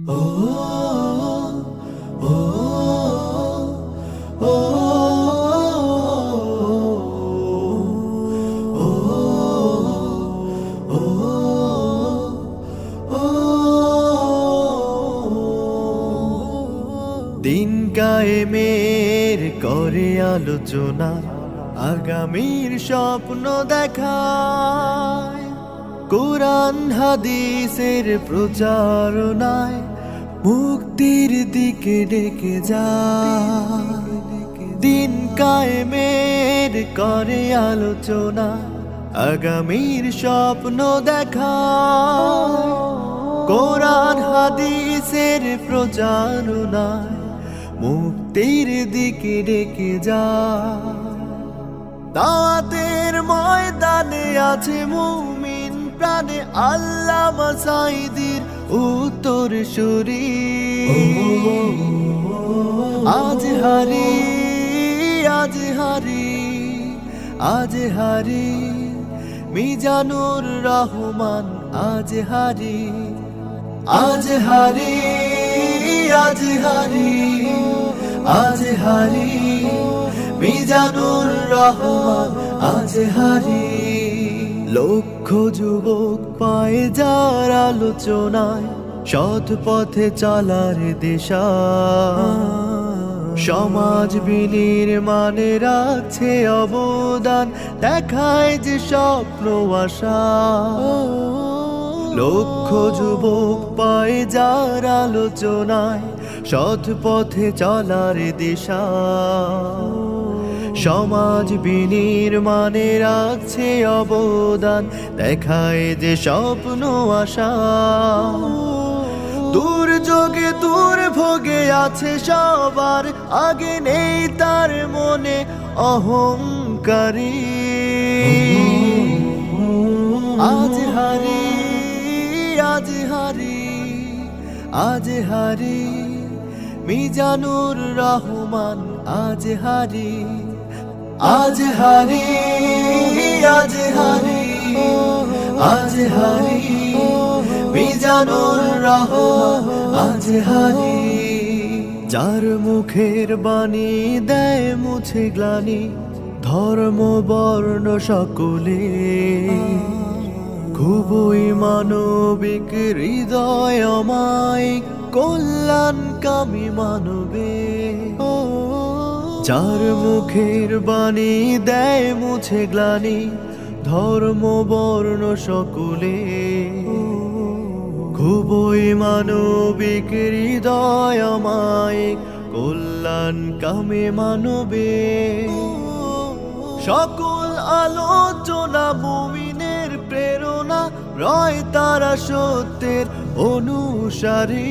দিন কায়েমের করে আলোচনা আগামীর স্বপ্ন দেখায় কোরআন হাদিসের প্রচারণায় মুক্তির দিকে ডেকে যায়। দিন কায়েমের করে আলোচনা, আগামীর স্বপ্ন দেখায়। কোরআন হাদিসের প্রচারণায় মুক্তির দিকে ডেকে যা দাওয়াতের ময়দানে আছে মুমিন প্রাণে আল্লাহ মাসাইদির উত্তর সুরি। আজ হারি আজ হারি আজ হারি। মিজানুর রহমান, আজ হারি আজ হারি আজ হারি আজ হারি। মিজানুর রহমান, আজ হারি। লক্ষ যুবক পায়ে যার আলোচনায়, সৎ পথে চলার দিশা। সমাজ বিনির্মাণে রাখছে অবদান, দেখায় যে স্বপ্ন আশা। লক্ষ যুবক পায়ে যার আলোচনায়, সৎ পথে চলার দিশা। সমাজ বিনির্মাণে রাখছে অবদান, দেখায় যে স্বপ্ন, আশা। দুর্যোগে, দুর্ভোগে আছে সবার, আগে নেই তার মনে অহংকারী। আজ হারি আজ হারি আজ হারি, মিজানুর রহমান, আজ হারি। আজ হারি আজ হারি আজ হারি, মিজানুর রহমান, আজ হারি। যার মুখের বাণী দেয় মুছে গ্লানি, ধর্ম বর্ণ সকলে। খুবই মানবিক, হৃদয় অমায়িক কল্যাণ কামি মানবে। যার মুখের বাণী দেয় মুছে গ্লানি, ধর্ম, বর্ণ সকলে। খুবই মানবিক হৃদয় অমায়িক কল্যাণ কামে মানবে। সকল আলোচনা মুমিনের প্রেরণা, রয় তারা সত্যের অনুসারী।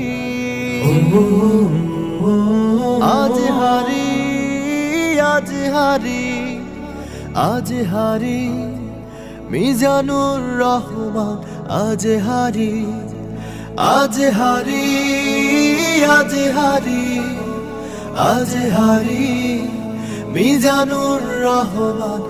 আজ হারি আজ হারি। মিজানুর রহমান, আজ হারি আজ হারি আজ হারি আজ হারি। মিজানুর রহমান